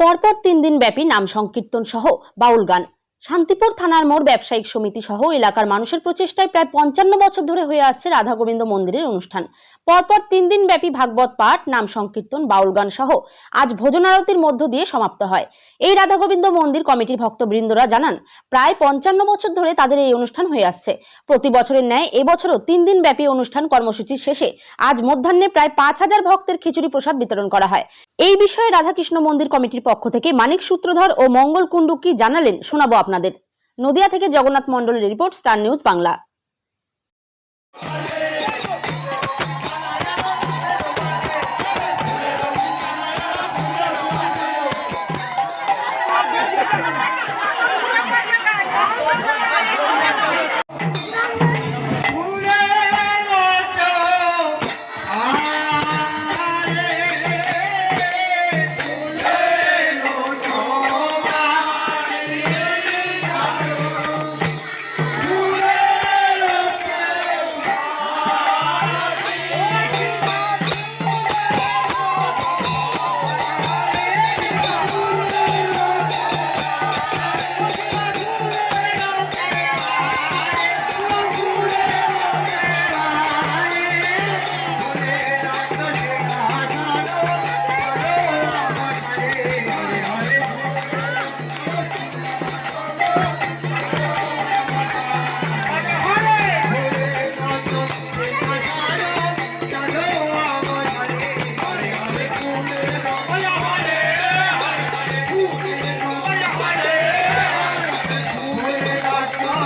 পরপর তিন দিন ব্যাপী নাম সংকীর্তন সহ বাউল গান। শান্তিপুর থানার মোড় ব্যবসায়িক সমিতি সহ এলাকার মানুষের প্রচেষ্টায় প্রায় পঞ্চান্ন বছর ধরে হয়ে আসছে রাধা গোবিন্দ মন্দিরের অনুষ্ঠান। পরপর তিন দিন ব্যাপী ভাগবত পাঠ, নাম সংকীর্তন, বাউল গান সহ আজ ভোজনারতির মধ্য দিয়ে সমাপ্ত হয়। এই রাধা গোবিন্দ মন্দির কমিটির ভক্তবৃন্দরা জানান, প্রায় পঞ্চান্ন বছর ধরে তাদের এই অনুষ্ঠান হয়ে আসছে। প্রতি বছরের ন্যায় এবছরও তিন দিন ব্যাপী অনুষ্ঠান কর্মসূচির শেষে আজ মধ্যাহ্নে প্রায় পাঁচ হাজার ভক্তের খিচুড়ি প্রসাদ বিতরণ করা হয়। এই বিষয়ে রাধাকৃষ্ণ মন্দির কমিটির পক্ষ থেকে মানিক সূত্রধর ও মঙ্গল কুণ্ডু কি জানালেন, শোনাবো আপনাদের। নদিয়া থেকে জগন্নাথ মন্ডলের report star news Bangla.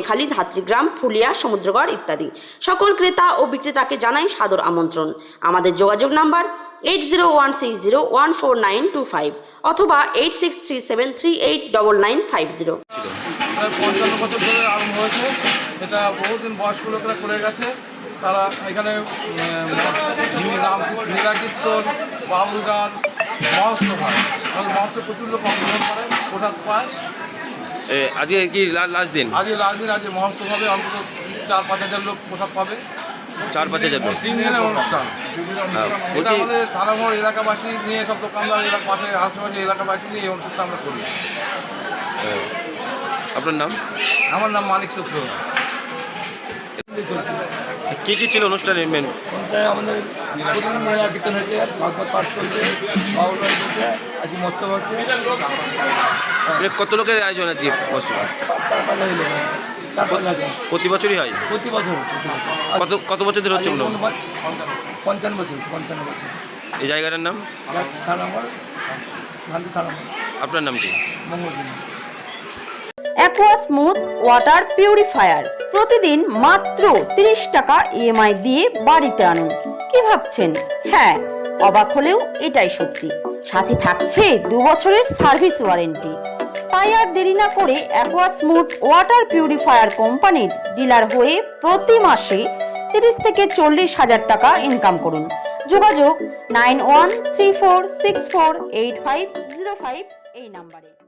Dhanekhali Dhatrigram, Phulia, Samudragarh ইত্যাদি। সকল ক্রেতা ও বিক্রেতাকে জানাই সাদর আমন্ত্রণ। আমাদের যোগাযোগ number eight zero one six zero one four nine two five অথবা eight six three seven three eight double nine five zero এটা বহুদিন বয়স্ক লোকেরা করে গেছে। তারা এখানে বাউল গান, মহোৎসব হয়। মহোৎসব প্রচুর লোক অংশগ্রহণ করে পায়। আজকে কি লাস্ট দিন? আজকে লাস্ট দিন আজকে মহোৎসব হবে অন্তত চার পাঁচ হাজার লোক পোশাক পাবে। চার পাঁচ হাজার লোক? তিন দিনের অনুষ্ঠান। এটা বলছি আমাদের থানামোড় এলাকাবাসী নিয়ে সব দোকানদার এলাকা পাশে আশেপাশে এলাকাবাসী নিয়ে এই অনুষ্ঠানটা আমরা করি। আপনার নাম? আমার নাম মানিক সূত্র কি কি ছিল অনুষ্ঠানের মেন? আমাদের প্রথম মেলা কীর্তন হয়েছে ভাগবত পাঠ চলছে বাউল চলছে আজকে মৎস্য হচ্ছে। মানে কত লোকের আয়োজন আছে চার পাঁচ প্রতি বছরই হয়? প্রতি বছর কত কত বছর ধরে হচ্ছে পঞ্চান্ন বছর পঞ্চান্ন বছর। এই জায়গাটার নাম? আপনার নাম কি? Mangal aqua smooth water purifier প্রতিদিন মাত্র 30 টাকা ইএমআই দিয়ে বাড়িতে আনুন। কি ভাবছেন? হ্যাঁ অবাক হলেও এটাই সত্যি। সাথে থাকছে দু বছরের সার্ভিস ওয়ারেন্টি। তাই আর দেরি না করে অ্যাকোয়া স্মুথ ওয়াটার পিউরিফায়ার কোম্পানির ডিলার হয়ে প্রতি মাসে তিরিশ থেকে চল্লিশ হাজার টাকা ইনকাম করুন। যোগাযোগ nine one three four six four eight five zero five এই নাম্বারে।